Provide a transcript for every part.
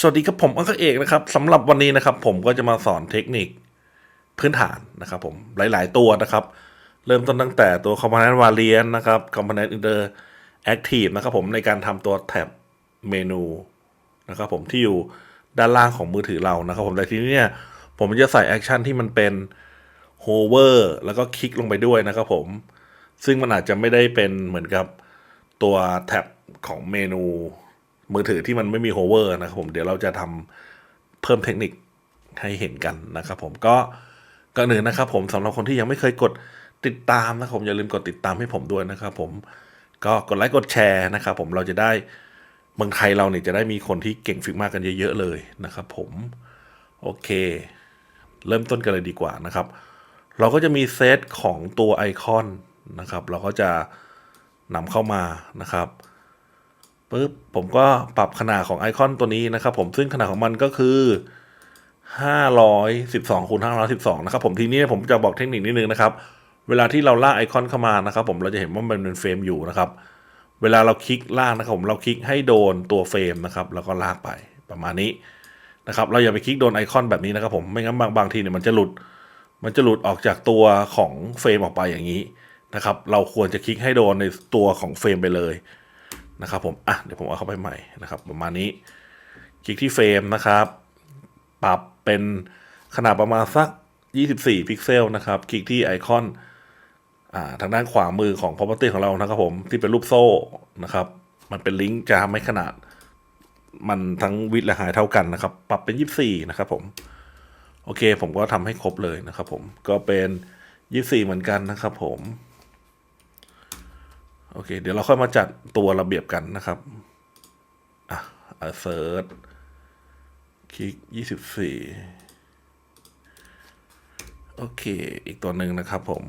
สวัสดีครับผมอังคเอกนะครับสำหรับวันนี้นะครับ ผมก็จะมาสอนเทคนิคพื้นฐานนะครับ ผมหลาย ๆ ตัวนะครับ เริ่มต้นตั้งแต่ตัว component variant นะครับ component interactive นะครับ ผมในการทำตัวแท็บเมนูนะครับผมที่อยู่ด้านล่างของมือถือเรานะครับ ผมแต่ทีนี้เนี่ยผมจะใส่แอคชั่นที่มันเป็น hover แล้วก็คลิกลงไปด้วยนะครับผมซึ่งมันอาจจะไม่ได้เป็นเหมือนกับตัวแท็บของเมนู มือถือที่มันไม่มีโฮเวอร์นะครับผมเดี๋ยวเราจะทำเพิ่มเทคนิคให้เห็นกันนะครับผมก็ก็หนึ่งนะครับผมสำหรับคนที่ยังไม่เคยกดติดตามนะครับผมอย่าลืมกดติดตามให้ผมด้วยนะครับผมก็กดไลค์กดแชร์นะครับผมเราจะได้เมืองไทยเราเนี่ยจะได้มีคนที่เก่งฟิกมากกันเยอะๆเลยนะครับผมโอเค เริ่มต้นกันเลยดีกว่านะครับ เราก็จะมีเซตของตัวไอคอนนะครับ เราก็จะนำเข้ามานะครับ ปึ๊บผมก็ปรับขนาดของไอคอนตัวนี้นะครับผมซึ่งขนาดของมันก็คือ512คูณ512นะครับผมทีนี้ผมจะบอกเทคนิคนิดนึงนะครับ เวลาที่เราลากไอคอนเข้ามานะครับ ผมเราจะเห็นว่ามันเป็นเฟรมอยู่นะครับ เวลาเราคลิกลากนะครับผมเราคลิกให้โดนตัวเฟรมนะครับ แล้วก็ลากไปประมาณนี้นะครับเราอย่าไปคลิกโดนไอคอนแบบนี้นะครับ ผมไม่งั้นบางบางทีเนี่ยมันจะหลุด มันจะหลุดออกจากตัวของเฟรมออกไปอย่างนี้นะครับ เราควรจะคลิกให้โดนในตัวของเฟรมไปเลย นะครับผม อะ เดี๋ยวผมเอาเข้าไปใหม่นะครับ ประมาณนี้ คลิกที่เฟรมนะครับ ปรับเป็นขนาดประมาณสัก 24 พิกเซลนะครับ คลิกที่ไอคอนอ่าทางด้านขวามือของ property ของเรานะครับผม ที่เป็นรูปโซ่นะครับ มันเป็นลิงก์จะทำให้ขนาด มันทั้งวิดและหายเท่ากันนะครับ ปรับเป็น 24 นะครับผม โอเค ผมก็ทำให้ครบเลยนะครับผม ก็เป็น 24 เหมือนกันนะครับผม โอเค เดี๋ยวเราค่อยมาจัดตัวระเบียบกันนะครับอะ assert คลิก24โอเค อีกตัวหนึ่งนะครับผม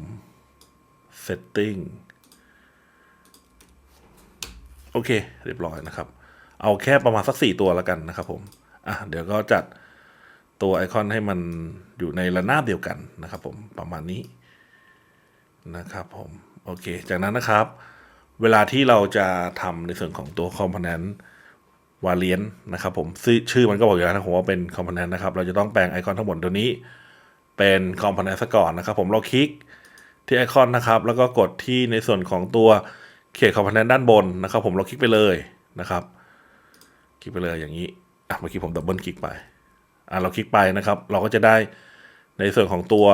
setting โอเค เรียบร้อยนะครับ เอาแค่ประมาณสักสี่ตัวแล้วกันนะครับผมอะเดี๋ยวก็จัดตัวไอคอนให้มันอยู่ในระนาบเดียวกันนะครับผมประมาณนี้นะครับผม โอเค จากนั้นนะครับ เวลาที่เราจะทำในส่วนของตัว component วาเลียนนะครับผมชื่อชื่อมันก็บอกอยู่แล้วนะผมว่าเป็น component นะครับ เราจะต้องแปลงไอคอนทั้งหมดตัวนี้เป็น component ซะก่อนนะครับ ผมเราคลิกที่ไอคอนนะครับ แล้วก็กดที่ในส่วนของตัวเขต component ด้านบนนะครับ ผมเราคลิกไปเลยนะครับ คลิกไปเลยอย่างนี้อะเมื่อกี้ผมดับเบิลคลิกไปอะเราคลิกไปนะครับ เราก็จะได้ในส่วนของตัว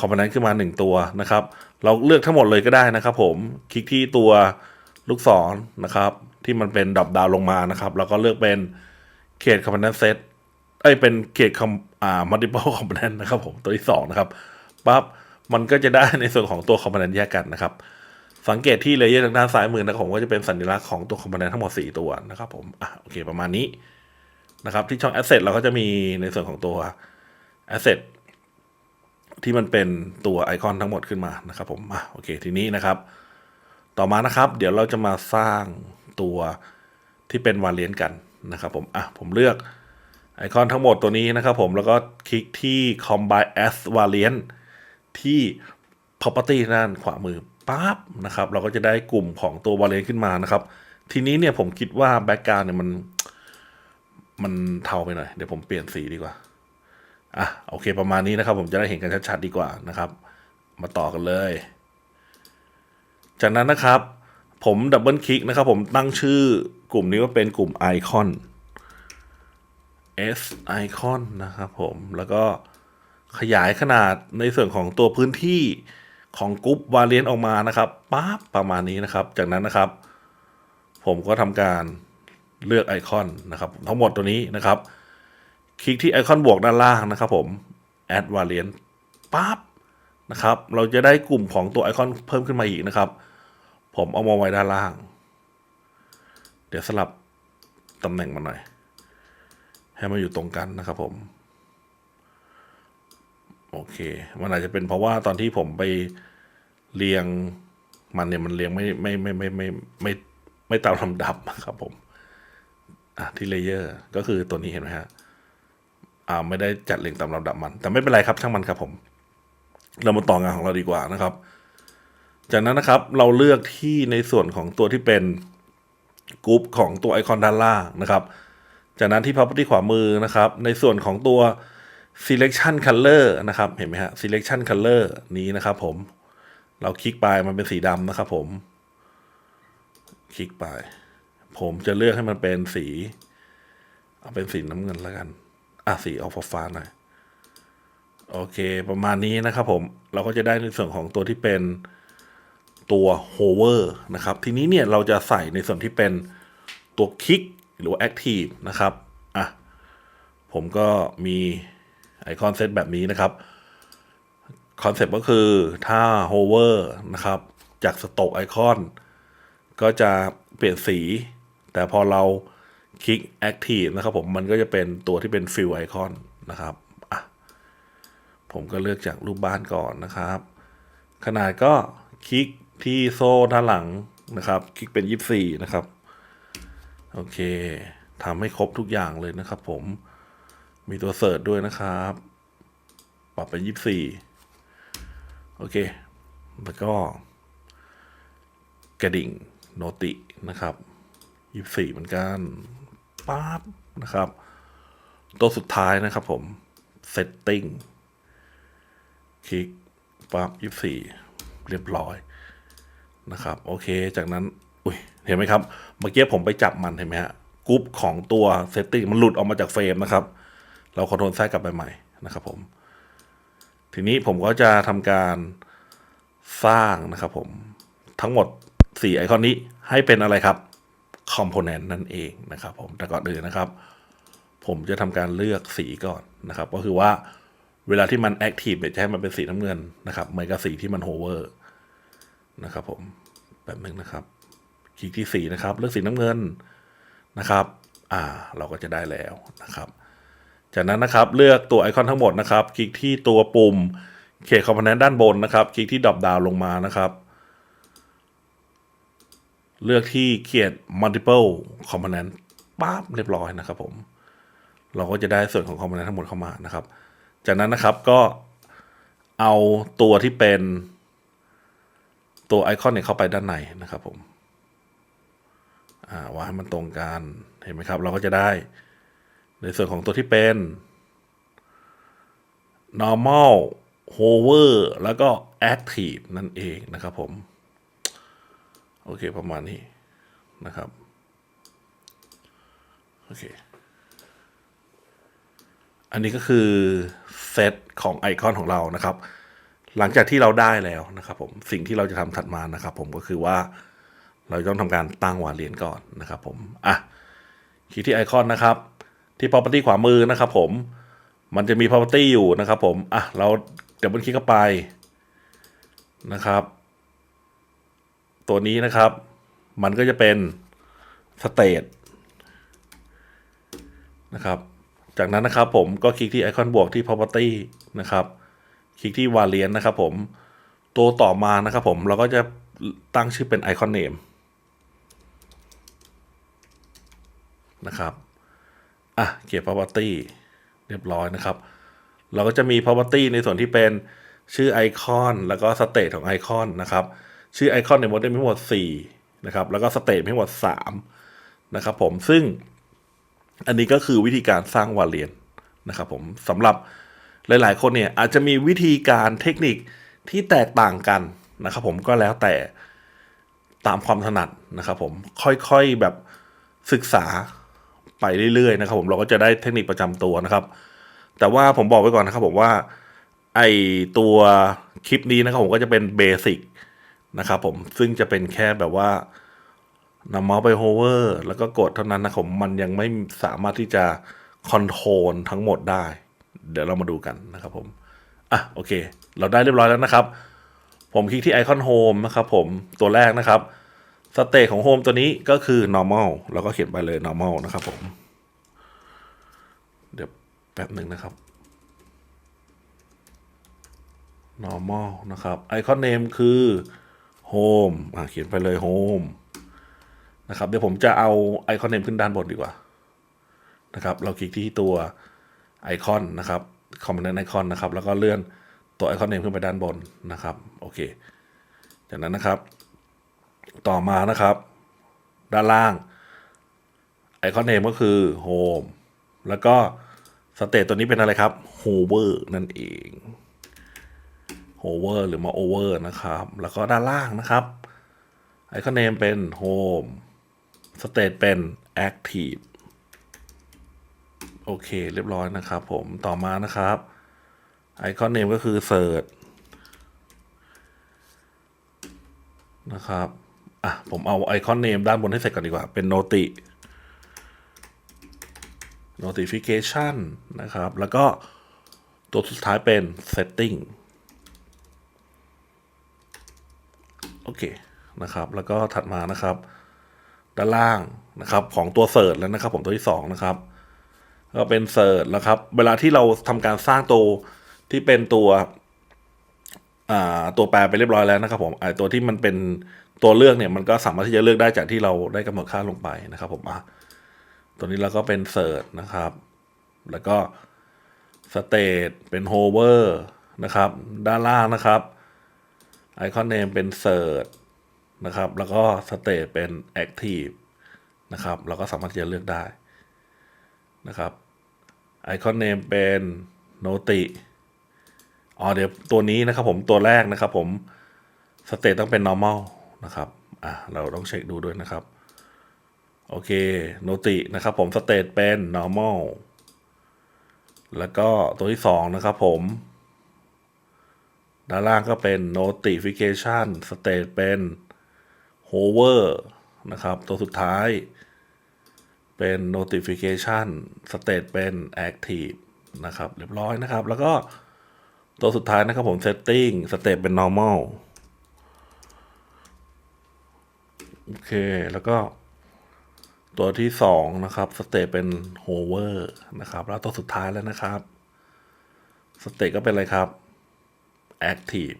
component ขึ้นมา 1 ตัวนะครับ เราเลือกทั้งหมดเลยก็ได้นะครับ ผมคลิกที่ตัวลูกศรนะครับ ที่มันเป็นดรอปดาวลงมานะครับ แล้วก็เลือกเป็นเขต component set เอ้ยเป็นเขต com อ่า multiple component นะครับผมตัวที่สองนะครับปั๊บมันก็จะได้ในส่วนของตัว component แยกกันนะครับ สังเกตที่เลเยอร์ทางด้านซ้ายมือนะครับผมก็จะเป็นสัญลักษณ์ของตัว component ทั้งหมด 4 ตัวนะครับผมอะโอเคประมาณนี้นะครับที่ช่อง asset เราก็จะมีในส่วนของตัว asset ที่มันเป็นตัวไอคอนทั้งหมดขึ้นมานะครับผมอะโอเคทีนี้นะครับ ต่อมานะครับ เดี๋ยวเราจะมาสร้างตัวที่เป็นวาเลนกันนะครับผมอะผมเลือกไอคอนทั้งหมดตัวนี้นะครับผมแล้วก็คลิกที่ combine as variant ที่ property ด้านขวามือปั๊บนะครับ เราก็จะได้กลุ่มของตัว variant ขึ้นมานะครับ ทีนี้เนี่ยผมคิดว่า background เนี่ยมัน มันเทาไปหน่อย เดี๋ยวผมเปลี่ยนสีดีกว่า อะโอเคประมาณนี้นะครับ ผมจะได้เห็นกันชัดๆดีกว่านะครับ มาต่อกันเลย จากนั้นนะครับ ผมดับเบิลคลิกนะครับ ผมตั้งชื่อกลุ่มนี้ว่าเป็นกลุ่มไอคอน S ไอคอนนะครับผม แล้วก็ขยายขนาดในส่วนของตัวพื้นที่ของกรุ๊ปวาเลียนออกมานะครับปั๊บประมาณนี้นะครับ จากนั้นนะครับ ผมก็ทำการเลือกไอคอนนะครับ ทั้งหมดตัวนี้นะครับ คลิกที่ไอคอนบวกด้านล่างนะครับผม add variant ปั๊บนะครับ เราจะได้กลุ่มของตัวไอคอนเพิ่มขึ้นมาอีกนะครับ ผมเอามาไว้ด้านล่าง เดี๋ยวสลับตำแหน่งมาหน่อย ให้มาอยู่ตรงกันนะครับผมโอเค มันอาจจะเป็นเพราะว่าตอนที่ผมไปเรียงมันเนี่ยมันเรียงไม่ไม่ไม่ไม่ไม่ไม่ไม่ตามลำดับครับผม อะที่เลเยอร์ ก็คือตัวนี้เห็นไหมฮะ อ่าไม่ได้จัดเรียงตามลำดับมัน แต่ไม่เป็นไรครับช่างมันครับผม เรามาต่องานของเราดีกว่านะครับ จากนั้นนะครับเราเลือกที่ในส่วนของตัวที่เป็นกรุ๊ปของตัวไอคอนด้านล่างนะครับ จากนั้นที่ property ขวามือนะครับ ในส่วนของตัว selection color นะครับ เห็นไหมฮะ selection color นี้นะครับผม เราคลิกไปมันเป็นสีดำนะครับผม คลิกไป ผมจะเลือกให้มันเป็นสี เอาเป็นสีน้ำเงินแล้วกัน อะสีออกฟ้าหน่อยโอเคประมาณนี้นะครับผมเราก็จะได้ในส่วนของตัวที่เป็นตัว hover นะครับ ทีนี้เนี่ยเราจะใส่ในส่วนที่เป็นตัวคลิกหรือว่า active นะครับอะผมก็มีไอคอนเซตแบบนี้นะครับคอนเซปต์ก็คือถ้า hover นะครับ จากสโตกไอคอนก็จะเปลี่ยนสี แต่พอเรา คลิก active นะครับผมมันก็จะเป็นตัวที่เป็น fill icon นะครับอะผมก็เลือกจากรูปบ้านก่อนนะครับ ขนาดก็คลิกที่โซ่ด้านหลังนะครับ คลิกเป็น 24 นะครับ โอเคทำให้ครบทุกอย่างเลยนะครับผมมีตัวเสิร์ชด้วยนะครับ ปรับเป็น 24 โอเค แล้วก็ กระดิ่งโนตินะครับ 24 เหมือนกัน ปั๊บนะครับ ตัวสุดท้ายนะครับผม setting คลิกปั๊บ24เรียบร้อยนะครับ โอเค จากนั้น อุ้ย เห็นไหมครับ เมื่อกี้ผมไปจับมันเห็นไหมฮะกรุ๊ปของตัว setting มันหลุดออกมาจากเฟรมนะครับ เราคอนโทรลแทรกกลับไปใหม่นะครับผม ทีนี้ผมก็จะทำการสร้างนะครับผมทั้งหมด 4 ไอคอนนี้ให้เป็นอะไรครับ component นั่นเองนะครับผมแต่ก่อนอื่นนะครับ ผมจะทำการเลือกสีก่อนนะครับ ก็คือว่าเวลาที่มัน active เนี่ยจะให้มันเป็นสีน้ำเงินนะครับเหมือนกับสีที่มัน hover นะครับ ผมแบบนึงนะครับ คลิกที่สีนะครับ เลือกสีน้ำเงินนะครับ อ่า เราก็จะได้แล้วนะครับ จากนั้นนะครับ เลือกตัวไอคอนทั้งหมดนะครับ คลิกที่ตัวปุ่มเขตคอมโพเนนต์ด้านบนนะครับ คลิกที่ดรอปดาวลงมานะครับ เลือกที่เขียน multiple component ปั๊บเรียบร้อยนะครับผม เราก็จะได้ส่วนของคอมโพเนนต์ทั้งหมดเข้ามานะครับ จากนั้นนะครับก็เอาตัวที่เป็นตัวไอคอนเนี่ยเข้าไปด้านในนะครับผมาวางให้มันตรงกันเห็นไหมครับ เราก็จะได้ ในส่วนของตัวที่เป็น normal hover แล้วก็ active นั่นเองนะครับผม โอเค ประมาณนี้นะครับ โอเค อันนี้ก็คือเซตของไอคอนของเรานะครับ หลังจากที่เราได้แล้วนะครับ ผมสิ่งที่เราจะทำถัดมานะครับ ผมก็คือว่าเราต้องทำการตั้งวาเลียนก่อนนะครับผมอะคลิกที่ไอคอนนะครับ ที่ property ขวามือนะครับ ผมมันจะมี property อยู่นะครับ ผมอะเราเดี๋ยวมันคลิกเข้าไปนะครับ ตัวนี้นะครับ มันก็จะเป็น state นะครับ จากนั้นนะครับผมก็คลิกที่ไอคอนบวกที่ property นะครับ คลิกที่ variant นะครับผม ตัวต่อมานะครับผมเราก็จะตั้งชื่อเป็น icon name นะครับ อะ เก็บ property เรียบร้อยนะครับ เราก็จะมี property ในส่วนที่เป็นชื่อไอคอน แล้วก็ state ของไอคอนนะครับ ชื่อไอคอนในยมดได้มีทั้งหมด4นะครับแล้วก็ state มีทั้งหมด3นะครับผมซึ่งอันนี้ก็คือวิธีการสร้างวาเลียนนะครับผมสำหรับหลาย ๆ คนเนี่ยอาจจะมีวิธีการเทคนิคที่แตกต่างกันนะครับผมก็แล้วแต่ตามความถนัดนะครับผมค่อยๆแบบศึกษาไปเรื่อย ๆ นะครับ ผมเราก็จะได้เทคนิคประจำตัวนะครับ แต่ว่าผมบอกไว้ก่อนนะครับผมว่าไอตัวคลิปนี้นะครับผมก็จะเป็นเบสิก นะครับผมซึ่งจะเป็นแค่แบบว่านำเมาส์ไปโฮเวอร์แล้วก็กดเท่านั้นนะครับผมมันยังไม่สามารถที่จะคอนโทรลทั้งหมดได้ เดี๋ยวเรามาดูกันนะครับผมอะโอเค เราได้เรียบร้อยแล้วนะครับ ผมคลิกที่ไอคอนโฮมนะครับผมตัวแรกนะครับสเตทของโฮมตัวนี้ก็คือ normal แล้วก็เขียนไปเลย normal นะครับผม เดี๋ยวแป๊บหนึ่งนะครับ normal นะครับไอคอนเนมคือ home อะเขียนไปเลย home นะครับเดี๋ยวผมจะเอาไอคอนเนมขึ้นด้านบนดีกว่านะครับ เราคลิกที่ตัวไอคอนนะครับคอมโพเนนต์ไอคอนนะครับ แล้วก็เลื่อนตัวไอคอนเนมขึ้นไปด้านบนนะครับ โอเค จากนั้นนะครับ ต่อมานะครับ ด้านล่างไอคอนเนมก็คือ home แล้วก็สเตตตัวนี้เป็นอะไรครับ hover นั่นเอง hover หรือมา over นะครับ แล้วก็ด้านล่างนะครับไอคอนเนมเป็น home สเตตเป็น active โอเค เรียบร้อยนะครับผมต่อมานะครับไอคอนเนมก็คือ search นะครับอะผมเอาไอคอนเนมด้านบนให้เสร็จก่อนดีกว่า เป็น noti notification นะครับ แล้วก็ตัวสุดท้ายเป็น setting โอเคนะครับ แล้วก็ถัดมานะครับ ด้านล่างนะครับ ของตัวเสิร์ชแล้วนะครับ ผมตัวที่สองนะครับ ก็เป็นเสิร์ชแล้วครับ เวลาที่เราทำการสร้างตัวที่เป็นตัวอ่าตัวแปรไปเรียบร้อยแล้วนะครับผมไอตัวที่มันเป็นตัวเลือกเนี่ยมันก็สามารถที่จะเลือกได้จากที่เราได้กำหนดค่าลงไปนะครับผมอะตัวนี้เราก็เป็นเสิร์ชนะครับ แล้วก็สเตทเป็นโฮเวอร์นะครับ ด้านล่างนะครับ ไอคอนเนมเป็นเสิร์ชนะครับ แล้วก็สเตทเป็นแอคทีฟนะครับ เราก็สามารถจะเลือกได้นะครับไอคอนเนมเป็นโนติอ๋อเดี๋ยวตัวนี้นะครับผมตัวแรกนะครับผมสเตทต้องเป็น normal นะครับอะเราต้องเช็คดูด้วยนะครับ โอเคโนตินะครับผมสเตตเป็น normal แล้วก็ตัวที่สองนะครับผม ด้านล่างก็เป็น notification state เป็น hover นะครับ ตัวสุดท้ายเป็น notification state เป็น active นะครับ เรียบร้อยนะครับ แล้วก็ตัวสุดท้ายนะครับผม setting state เป็น normal โอเค แล้วก็ตัวที่สองนะครับสเตตเป็นโฮเวอร์นะครับ แล้วตัวสุดท้ายแล้วนะครับสเตตก็เป็นอะไรครับ แอคทีฟ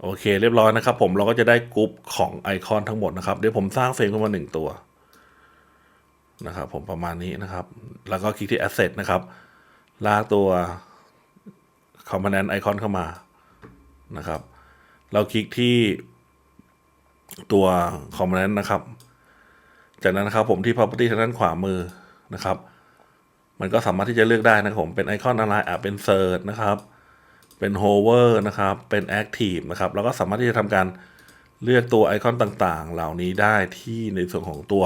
โอเค เรียบร้อยนะครับผมเราก็จะได้กรุ๊ปของไอคอนทั้งหมดนะครับ เดี๋ยวผมสร้างเฟรมขึ้นมาหนึ่งตัวนะครับผมประมาณนี้นะครับ แล้วก็คลิกที่ Asset นะครับ ลากตัว Component Icon เข้ามานะครับ เราคลิกที่ตัว Component นะครับ จากนั้นนะครับผมที่ property ทางด้านขวามือนะครับ มันก็สามารถที่จะเลือกได้นะครับผมเป็นไอคอนอะไรอะเป็น search นะครับ เป็น hover นะครับ เป็น active นะครับ แล้วก็สามารถที่จะทำการเลือกตัวไอคอนต่างๆ เหล่านี้ได้ที่ในส่วนของตัว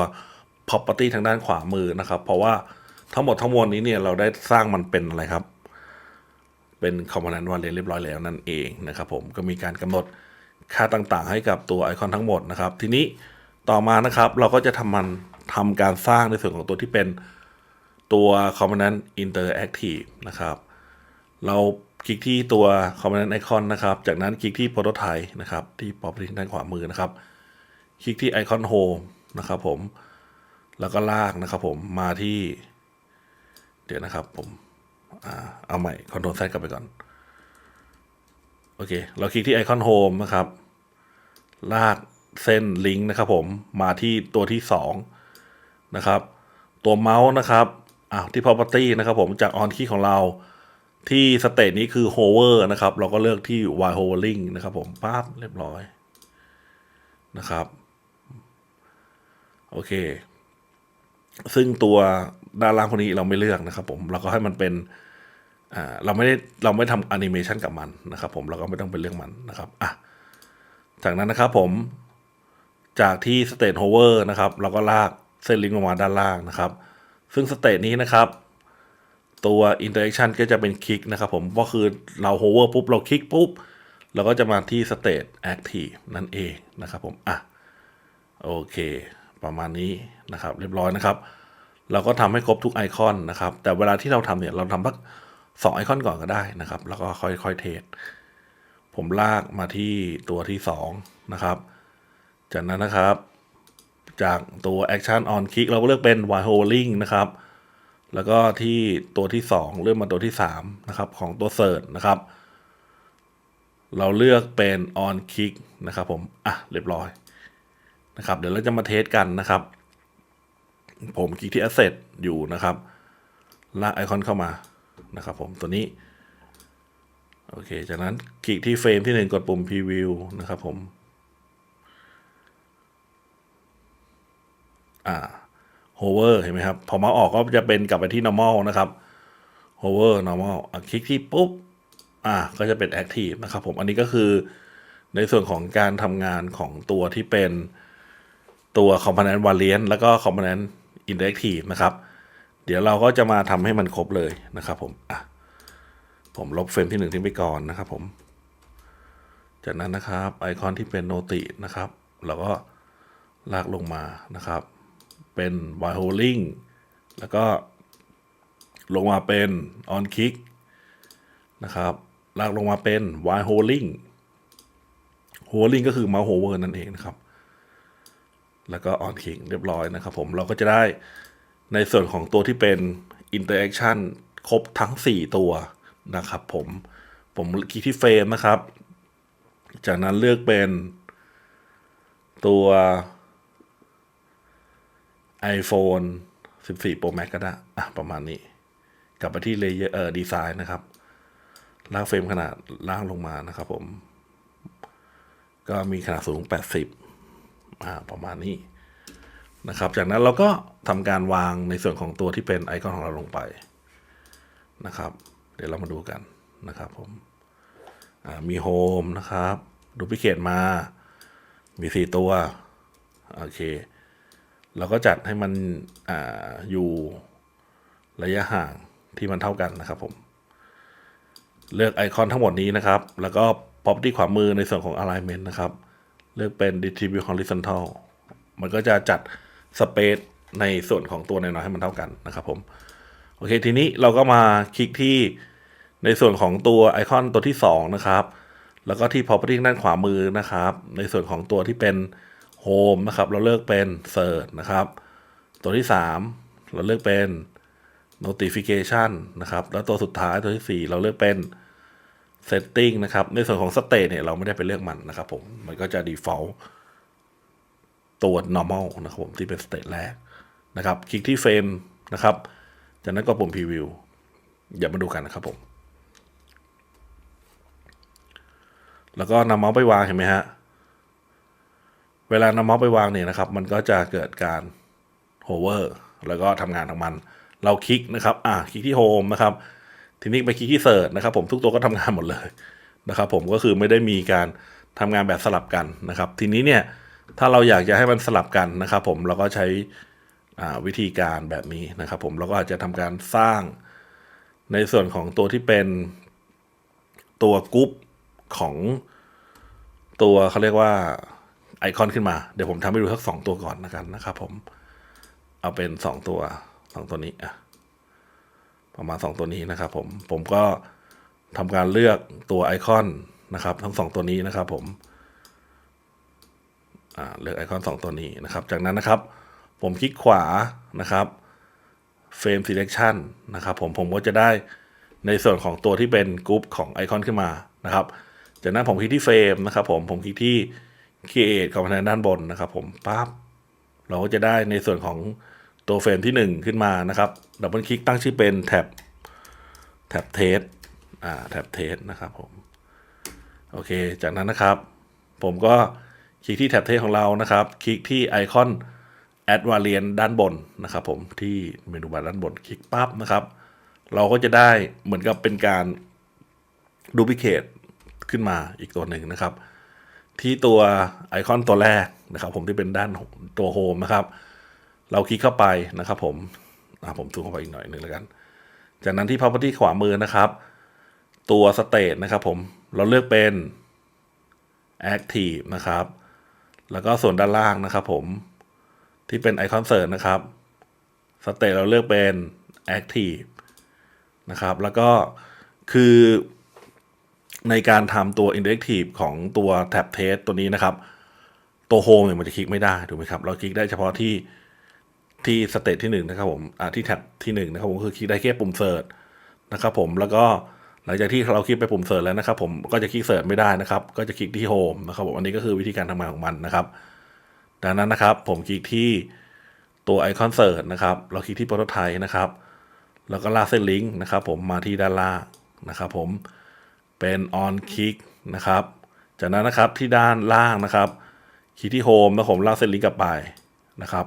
property ทางด้านขวามือนะครับ เพราะว่าทั้งหมดทั้งมวลนี้เนี่ยเราได้สร้างมันเป็นอะไรครับ เป็น component วันเรียนเรียบร้อยแล้วนั่นเองนะครับผม ก็มีการกำหนดค่าต่างๆ ให้กับตัวไอคอนทั้งหมดนะครับ ทีนี้ต่อมานะครับเราก็จะทำมันทำการสร้างในส่วนของตัวที่เป็นตัว component interactive นะครับ เรา คลิกที่ตัว component icon นะครับ จากนั้นคลิกที่ prototype นะครับ ที่ property ด้านขวามือนะครับ คลิกที่ icon home นะครับผม แล้วก็ลากนะครับผม มาที่ เดี๋ยวนะครับผมอเอาใหม่ control z กลับไปก่อน โอเค เราคลิกที่ icon home นะครับ ลากเส้นลิงก์นะครับผม มาที่ตัวที่สองนะครับ ตัวเมาส์นะครับอ่าที่ property นะครับผม จาก on key ของเรา ที่สเตตนี้คือ hover นะครับ เราก็เลือกที่ while hovering นะครับผมปั๊บเรียบร้อยนะครับ โอเค ซึ่งตัวด้านล่างคนนี้เราไม่เลือกนะครับ ผมเราก็ให้มันเป็นอ่าเราไม่ได้เราไม่ทำแอนิเมชันกับมันนะครับ ผมเราก็ไม่ต้องไปเลือกมันนะครับอะจากนั้นนะครับผมจากที่ state hover นะครับ เราก็ลากเส้นลิงก์ลงมาด้านล่างนะครับ ซึ่ง state นี้นะครับ ตัว interaction ก็จะเป็นคลิกนะครับผมก็คือเรา hover ปุ๊บ เราคลิกปุ๊บ เราก็จะมาที่ state active นั่นเองนะครับผมอะโอเค ประมาณนี้นะครับ เรียบร้อยนะครับ เราก็ทำให้ครบทุกไอคอนนะครับ แต่เวลาที่เราทำเนี่ย เราทำสักสองไอคอนก่อนก็ได้นะครับ แล้วก็ค่อยๆเทสผมลากมาที่ตัวที่สองนะครับ จากนั้นนะครับ จากตัว action on click เราก็เลือกเป็น while holding นะครับ แล้วก็ที่ตัวที่ 2 เลื่อนมาตัวที่3นะครับของตัว search นะครับ เราเลือกเป็น on click นะครับผม อะ เรียบร้อยนะครับ เดี๋ยวเราจะมาเทสกันนะครับ ผมคลิกที่ asset อยู่นะครับ ลากไอคอนเข้ามานะครับผมตัวนี้ โอเค จากนั้นคลิกที่เฟรมที่หนึ่งกดปุ่ม preview นะครับผม อ่า hover เห็นไหมครับ พอมาออกก็จะเป็นกลับไปที่ normal นะครับ hover normal อะคลิกที่ปุ๊บ อะก็จะเป็น active นะครับผม อันนี้ก็คือในส่วนของการทำงานของตัวที่เป็นตัว component variant แล้วก็ component interactive นะครับ เดี๋ยวเราก็จะมาทำให้มันครบเลยนะครับผม อะ ผมลบเฟรมที่หนึ่งทิ้งไปก่อนนะครับผม จากนั้นนะครับไอคอนที่เป็นโนตินะครับ เราก็ลากลงมานะครับ เป็น while holding แล้วก็ลงมาเป็น on click นะครับ ลากลงมาเป็น while holding holding ก็คือ mouse hover นั่นเองนะครับ แล้วก็ on click เรียบร้อยนะครับผมเราก็จะได้ในส่วนของตัวที่เป็น interaction ครบทั้ง 4 ตัวนะครับผมผมคลิกที่เฟรมนะครับ จากนั้นเลือกเป็นตัว iPhone 14 Pro Max ก็ได้อะประมาณนี้ กลับไปที่ Layer เอ่อ Design นะครับลากเฟรมขนาดล่างลงมานะครับผม ก็มีขนาดสูง 80อ่าประมาณนี้นะครับ จากนั้นเราก็ทำการวางในส่วนของตัวที่เป็นไอคอนของเราลงไปนะครับ เดี๋ยวเรามาดูกันนะครับผมอ่ามีโฮมนะครับดูพิเคตมา มีสี่ตัว โอเค เราก็จัดให้มันออยู่ระยะห่างที่มันเท่ากันนะครับผม เลือกไอคอนทั้งหมดนี้นะครับ แล้วก็ property ขวามือในส่วนของ alignment นะครับ เลือกเป็น distribute horizontal มันก็จะจัด space ในส่วนของตัวน้อยๆให้มันเท่ากันนะครับผม โอเค ทีนี้เราก็มาคลิกที่ในส่วนของตัวไอคอนตัวที่ 2 นะครับ แล้วก็ที่ property ด้านขวามือนะครับ ในส่วนของตัวที่เป็น home นะครับ เราเลือกเป็น search นะครับ ตัวที่ 3 เราเลือกเป็น notification นะครับ แล้วตัวสุดท้ายตัวที่ 4 เราเลือกเป็น setting นะครับ ในส่วนของ state เนี่ยเราไม่ได้ไปเลือกมันนะครับผม มันก็จะ default ตัว normal นะครับผมที่เป็น state แรกนะครับ คลิกที่เฟรมนะครับ จากนั้นก็ปุ่ม preview อย่ามาดูกันนะครับผม แล้วก็นำเมาส์ไปวางเห็นไหมฮะ เวลานำเมาส์ไปวางเนี่ยนะครับ มันก็จะเกิดการ hover แล้วก็ทำงานของมัน เราคลิกนะครับ อ่าคลิกที่ home นะครับ ทีนี้ไปคลิกที่ search นะครับ ผมทุกตัวก็ทำงานหมดเลยนะครับ ผมก็คือไม่ได้มีการทำงานแบบสลับกันนะครับ ทีนี้เนี่ยถ้าเราอยากจะให้มันสลับกันนะครับ ผมเราก็ใช้วิธีการแบบนี้นะครับ ผมเราก็อาจจะทำการสร้างในส่วนของตัวที่เป็นตัวกรุ๊ปของตัวเขาเรียกว่า ไอคอนขึ้นมา เดี๋ยวผมทำให้ดูสักสองตัวก่อนนะกันนะครับผม เอาเป็นสองตัวสองตัวนี้อะประมาณสองตัวนี้นะครับผม ผมก็ทำการเลือกตัวไอคอนนะครับ ทั้งสองตัวนี้นะครับ ผมเลือกไอคอนสองตัวนี้นะครับ จากนั้นนะครับ ผมคลิกขวานะครับ Frame Selection นะครับ ผมผมก็จะได้ในส่วนของตัวที่เป็นกรุ๊ปของไอคอนขึ้นมานะครับ จากนั้นผมคลิกที่เฟรมนะครับ ผมผมคลิกที่ Create ของทางด้านบนนะครับ ผมปั๊บเราก็จะได้ในส่วนของตัวเฟรมที่ 1 ขึ้นมานะครับดับเบิลคลิกตั้งชื่อเป็นแท็บแท็บเทสอ่าแท็บเทสนะครับผมโอเค จากนั้นนะครับ ผมก็คลิกที่แท็บเทสของเรานะครับ คลิกที่ไอคอน Add Variant ด้านบนนะครับ ผมที่เมนูบาร์ด้านบนคลิกปั๊บนะครับ เราก็จะได้เหมือนกับเป็นการดูพิเคตขึ้นมาอีกตัวหนึ่งนะครับ ที่ตัวไอคอนตัวแรกนะครับ ผมที่เป็นด้านตัวโฮมนะครับ เราคลิกเข้าไปนะครับผมผมซูมเข้าไปอีกหน่อยหนึ่งแล้วกัน จากนั้นที่ property ขวามือนะครับ ตัว state นะครับ ผมเราเลือกเป็น active นะครับ แล้วก็ส่วนด้านล่างนะครับ ผมที่เป็นไอคอนเสิร์ตนะครับ state เราเลือกเป็น active นะครับ แล้วก็คือ ในการทำตัว interactive ของตัว tab test ตัวนี้นะครับ ตัว home เนี่ยมันจะคลิกไม่ได้ถูกไหมครับ เราคลิกได้เฉพาะที่ที่สเตจที่หนึ่งนะครับผมอ่าที่แท็บที่หนึ่งนะครับผมคือคลิกได้แค่ปุ่มเสิร์ชนะครับผมแล้วก็หลังจากที่เราคลิกไปปุ่มเสิร์ชแล้วนะครับ ผมก็จะคลิกเสิร์ชไม่ได้นะครับ ก็จะคลิกที่โฮมนะครับผมอันนี้ก็คือวิธีการทำงานของมันนะครับ ดังนั้นนะครับ ผมคลิกที่ตัวไอคอนเสิร์ชนะครับ เราคลิกที่โปรโตไทป์นะครับ แล้วก็ลากเส้นลิงก์นะครับ ผมมาที่ด้านล่างนะครับ ผม เป็น on click นะครับ จากนั้นนะครับที่ด้านล่างนะครับคลิกที่โฮมแล้วผมลากเส้นลิงก์กลับไปนะครับ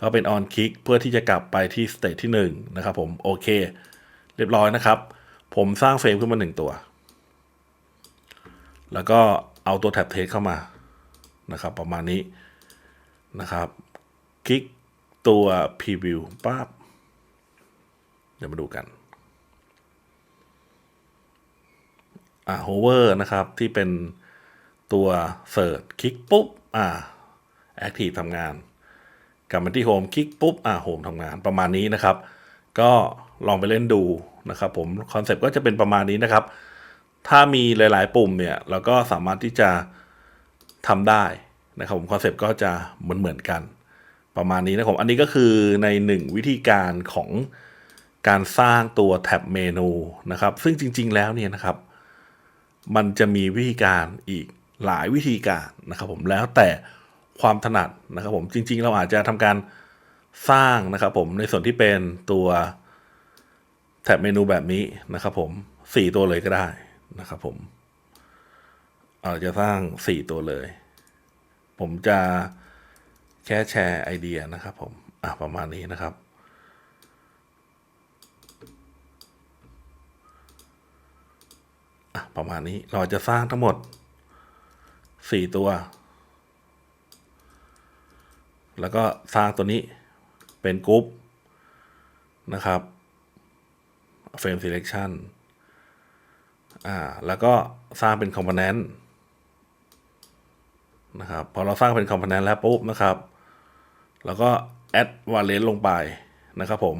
ก็เป็น on click เพื่อที่จะกลับไปที่สเตจที่1นะครับผมโอเคเรียบร้อยนะครับ ผมสร้างเฟรมขึ้นมาหนึ่งตัว แล้วก็เอาตัวแท็บเทสเข้ามานะครับ ประมาณนี้นะครับ คลิกตัว preview ปั๊บเดี๋ยวมาดูกัน อ่า hover นะครับ ที่เป็นตัว search คลิกปุ๊บ อ่า active ทำงาน กลับมาที่ home คลิกปุ๊บ อ่า home ทำงานประมาณนี้นะครับ ก็ลองไปเล่นดูนะครับผมคอนเซปต์ก็จะเป็นประมาณนี้นะครับ ถ้ามีหลาย ๆ ปุ่มเนี่ย เราก็สามารถที่จะทำได้นะครับผมคอนเซปต์ก็จะเหมือนเหมือนๆกัน ประมาณนี้นะครับผมอันนี้ก็คือในหนึ่งวิธีการของการสร้างตัวแท็บเมนูนะครับ ซึ่งจริง ๆ แล้วเนี่ยนะครับ มันจะมีวิธีการอีกหลายวิธีการนะครับผมแล้วแต่ความถนัดนะครับผมจริง ๆ เราอาจจะทำการสร้างนะครับผมในส่วนที่เป็นตัวแท็บเมนูแบบนี้นะครับผมสี่ตัวเลยก็ได้นะครับผมอาจจะสร้างสี่ตัวเลย ผมจะแค่แชร์ไอเดียนะครับผมอะประมาณนี้นะครับ อะ ประมาณนี้เราจะสร้างทั้งหมด4ตัว แล้วก็สร้างตัวนี้เป็นกรุ๊ปนะครับ frame selection อ่า แล้วก็สร้างเป็น component นะครับ พอเราสร้างเป็น component แล้วปุ๊บนะครับ แล้วก็ add variant ลงไปนะครับผม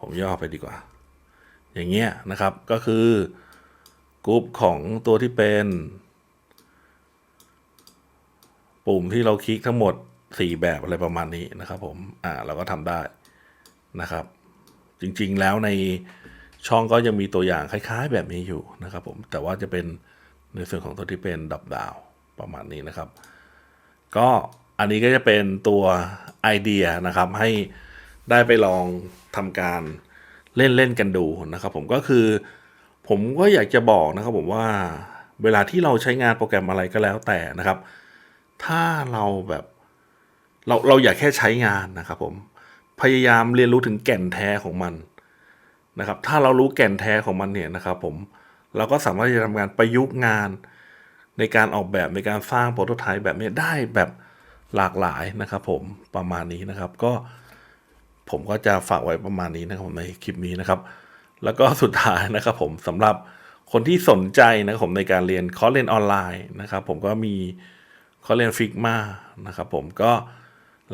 ผมย่อไปดีกว่า อย่างเงี้ยนะครับ ก็คือ กรุ๊ปของตัวที่เป็น ปุ่มที่เราคลิกทั้งหมด 4 แบบอะไรประมาณนี้นะครับผม อ่าเราก็ทำได้นะครับ จริงๆแล้วในช่องก็ยังมีตัวอย่างคล้ายๆ แบบนี้อยู่นะครับผม แต่ว่าจะเป็นในส่วนของตัวที่เป็นดับดาวประมาณนี้นะครับ ก็อันนี้ก็จะเป็นตัวไอเดียนะครับ ให้ได้ไปลองทำการเล่นเล่นๆกันดูนะครับ ผมก็คือ ผมก็อยากจะบอกนะครับผมว่าเวลาที่เราใช้งานโปรแกรมอะไรก็แล้วแต่นะครับ ถ้าเราแบบเราเราอยากแค่ใช้งานนะครับผมพยายามเรียนรู้ถึงแก่นแท้ของมันนะครับ ถ้าเรารู้แก่นแท้ของมันเนี่ยนะครับ ผมเราก็สามารถจะทำงานประยุกต์งานในการออกแบบในการสร้างโปรโตไทป์แบบนี้ได้แบบหลากหลายนะครับ ผมประมาณนี้นะครับ ก็ผมก็จะฝากไว้ประมาณนี้นะครับในคลิปนี้นะครับ แล้วก็สุดท้ายนะครับผมสำหรับคนที่สนใจนะครับผมในการเรียนคอร์สเรียนออนไลน์นะครับ ผมก็มีคอร์สเรียนฟิกมานะครับผมก็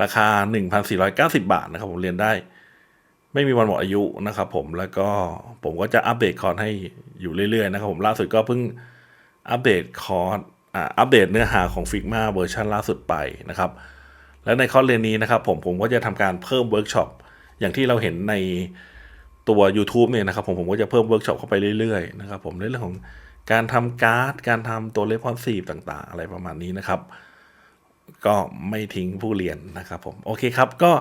ราคา 1,490 บาทนะครับ ผมเรียนได้ ไม่มีวันหมดอายุนะครับ ผมแล้วก็ผมก็จะอัปเดตคอร์สให้อยู่เรื่อยๆนะครับ ผมล่าสุดก็เพิ่งอัปเดตคอร์สอ่าอัปเดตเนื้อหาของฟิกมาเวอร์ชันล่าสุดไปนะครับ และในคอร์สเรียนนี้นะครับ ผมผมก็จะทำการเพิ่มเวิร์กช็อปอย่างที่เราเห็นใน ตัว YouTube เนี่ยนะครับผมผมก็จะเพิ่มเวิร์กช็อปเข้าไปเรื่อยๆนะครับผมในเรื่องของการทำการ์ด การทำตัวเล p อนซีฟต่างๆ อะไรประมาณนี้นะครับ ก็ไม่ทิ้งผู้เรียนนะครับผมโอเคครับก็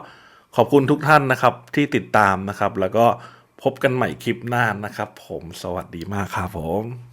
ขอบคุณทุกท่านนะครับที่ติดตามนะครับ แล้วก็พบกันใหม่คลิปหน้านะครับ ผมสวัสดีมากครับผม